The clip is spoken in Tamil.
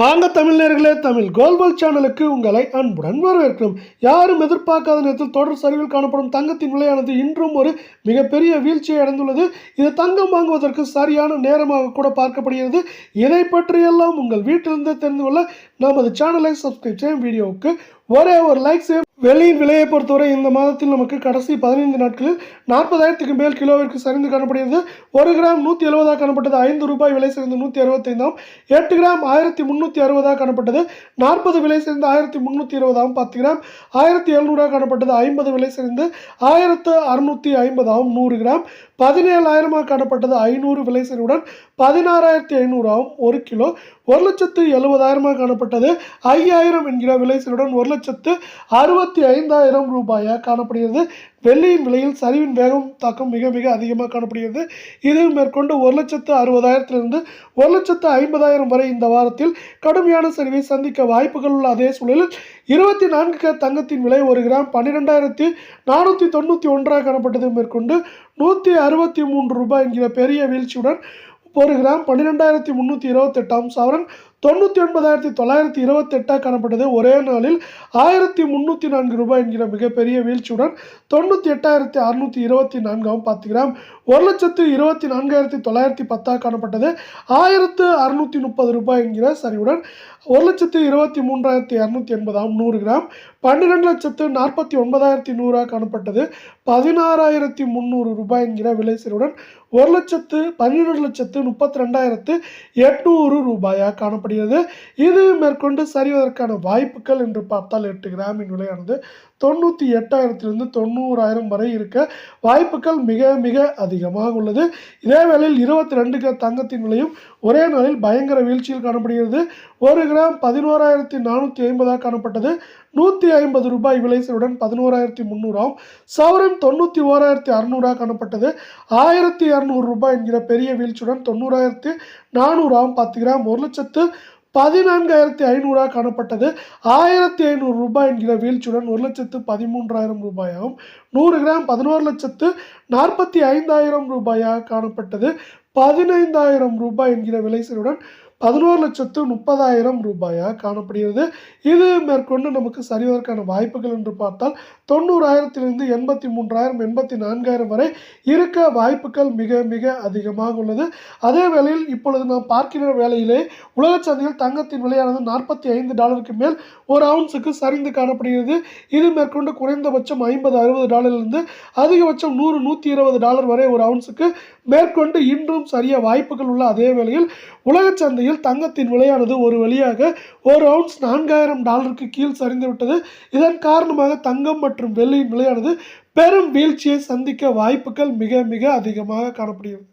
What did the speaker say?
வாங்க தமிழர்களே தமிழ் கோல்பல் சேனலுக்கு உங்களை அன்புடன் வரவேற்கிறோம். யாரும் எதிர்பார்க்காத நேரத்தில் தொடர் சரிவில் காணப்படும் தங்கத்தின் விலையானது இன்றும் ஒரு மிகப்பெரிய வீழ்ச்சியை அடைந்துள்ளது. இது தங்கம் வாங்குவதற்கு சரியான நேரமாக கூட பார்க்கப்படுகிறது. இதை பற்றியெல்லாம் உங்கள் வீட்டிலிருந்தே தெரிந்து கொள்ள நமது சேனலை சப்ஸ்கிரைப் செய்யும் வீடியோவுக்கு ஒரே ஒரு லைக் செய்யும். வெளியின் விலையை பொறுத்தவரை இந்த மாதத்தில் நமக்கு கடைசி பதினைந்து நாட்களில் நாற்பதாயிரத்துக்கு மேல் கிலோவிற்கு சரிந்து காணப்படுகிறது. ஒரு கிராம் நூற்றி எழுபதாக காணப்பட்டது. ஐந்து ரூபாய் விலை சேர்ந்து நூற்றி அறுபத்தைந்தாம். எட்டு கிராம் ஆயிரத்தி முந்நூற்றி அறுபதாக காணப்பட்டது. நாற்பது விலை சேர்ந்து ஆயிரத்தி முந்நூற்றி இருபதாம். பத்து கிராம் ஆயிரத்தி எழுநூறாக காணப்பட்டது. ஐம்பது விலை சேர்ந்து ஆயிரத்து அறுநூற்றி ஐம்பதாகவும் நூறு கிராம் பதினேழாயிரமாக காணப்பட்டது. ஐநூறு விலை சேர்வுடன் பதினாறாயிரத்தி ஐநூறாகவும் ஒரு கிலோ ஒரு லட்சத்து எழுபதாயிரமாக காணப்பட்டது. ஐயாயிரம் என்கிற விலை ஒரு லட்சத்து அறுபத்தி ஐந்தாயிரம் ரூபாயாக காணப்படுகிறது. வெள்ளியின் விலையில் சரிவின் வேகம் தாக்கம் மிக மிக அதிகமாக காணப்படுகிறது. இது மேற்கொண்டு ஒரு லட்சத்து அறுபதாயிரத்திலிருந்து ஒரு லட்சத்து ஐம்பதாயிரம் வரை இந்த வாரத்தில் கடுமையான சரிவை சந்திக்க வாய்ப்புகள் உள்ள அதே சூழலில் இருபத்தி நான்கு தங்கத்தின் விலை ஒரு கிராம் பன்னிரெண்டாயிரத்தி நானூற்றி தொண்ணூற்றி ஒன்றாக காணப்பட்டது. மேற்கொண்டு நூற்றி அறுபத்தி மூன்று ரூபாய் என்கிற பெரிய வீழ்ச்சியுடன் ஒரு கிராம் பன்னிரெண்டாயிரத்தி முந்நூற்றி இருபத்தெட்டாம் சவரன் தொண்ணூற்றி ஒன்பதாயிரத்தி தொள்ளாயிரத்தி இருபத்தெட்டாக காணப்பட்டது. ஒரே நாளில் ஆயிரத்தி முந்நூற்றி நான்கு ரூபாய் என்கிற மிகப்பெரிய வீழ்ச்சியுடன் தொண்ணூற்றி எட்டாயிரத்தி அறுநூற்றி இருபத்தி நான்காம் பத்து கிராம் ஒரு லட்சத்து இருபத்தி நான்காயிரத்தி தொள்ளாயிரத்தி பத்தாக காணப்பட்டது. ஆயிரத்து அறுநூற்றி முப்பது ரூபாய் என்கிற சரிவுடன் ஒரு லட்சத்து இருபத்தி மூன்றாயிரத்தி இரநூத்தி எண்பதாம் நூறு கிராம். பன்னிரெண்டு லட்சத்து நாற்பத்தி ஒன்பதாயிரத்தி நூறாக காணப்பட்டது. பதினாறாயிரத்தி முந்நூறு ரூபாய் என்கிற விலை சரிவுடன் ஒரு லட்சத்து பன்னிரெண்டு லட்சத்து முப்பத்தி ரெண்டாயிரத்து எட்நூறு ரூபாயாக காணப்படுகிறது. இது மேற்கொண்டு சரிவதற்கான வாய்ப்புகள் என்று பார்த்தால் எட்டு கிராமின் விலையானது தொண்ணூற்றி எட்டாயிரத்திலிருந்து தொண்ணூறாயிரம் வரை இருக்க வாய்ப்புகள் மிக மிக அதிகமாக உள்ளது. இதே வேளையில் இருபத்தி ரெண்டு கிராம் தங்கத்தின் விலையும் ஒரே நாளில் பயங்கர வீழ்ச்சியில் காணப்படுகிறது. ஒரு கிராம் பதினோராயிரத்தி நானூற்றி ஐம்பதாக காணப்பட்டது. நூற்றி ஐம்பது ரூபாய் விலைசலுடன் பதினோராயிரத்தி முந்நூறாம் சவரன் தொண்ணூற்றி ஓராயிரத்தி அறநூறாக காணப்பட்டது. ஆயிரத்தி இரநூறு ரூபாய் என்கிற பெரிய வீழ்ச்சியுடன் தொண்ணூறாயிரத்தி நானூறாம் பத்து கிராம் ஒரு லட்சத்து பதினான்காயிரத்தி ஐநூறாக காணப்பட்டது. ஆயிரத்தி ஐநூறு ரூபாய் என்கிற வீழ்ச்சியுடன் ஒரு லட்சத்து பதிமூன்றாயிரம் ரூபாயாகவும் நூறு கிராம் பதினோரு லட்சத்து நாற்பத்தி ஐந்தாயிரம் ரூபாயாக காணப்பட்டது. பதினைந்தாயிரம் ரூபாய் என்கிற விலைசலுடன் பதினோரு லட்சத்து முப்பதாயிரம் ரூபாயாக காணப்படுகிறது. இது மேற்கொண்டு நமக்கு சரிவதற்கான வாய்ப்புகள் என்று பார்த்தால் தொண்ணூறாயிரத்திலிருந்து எண்பத்தி மூன்றாயிரம் எண்பத்தி நான்காயிரம் வரை இருக்க வாய்ப்புகள் மிக மிக அதிகமாக உள்ளது. அதே வேளையில் இப்பொழுது நாம் பார்க்கிற வேளையிலே உலக சந்தையில் தங்கத்தின் விலையானது நாற்பத்தி ஐந்து டாலருக்கு மேல் ஒரு அவுன்ஸுக்கு சரிந்து காணப்படுகிறது. இது மேற்கொண்டு குறைந்தபட்சம் ஐம்பது அறுபது டாலர்லேருந்து அதிகபட்சம் நூறு நூற்றி இருபது டாலர் வரை ஒரு அவுன்ஸுக்கு மேற்கொண்டு இன்றும் சரிய வாய்ப்புகள் உள்ள அதே வேளையில் உலக சந்தையில் தங்கத்தின் விலையானது ஒரு வழியாக ஒரு அவுன்ஸ் நான்காயிரம் டாலருக்கு கீழ் சரிந்துவிட்டது. இதன் காரணமாக தங்கம் மற்றும் வெள்ளியின் விலையானது பெரும் வீழ்ச்சியை சந்திக்க வாய்ப்புகள் மிக மிக அதிகமாக காணப்படுகிறது.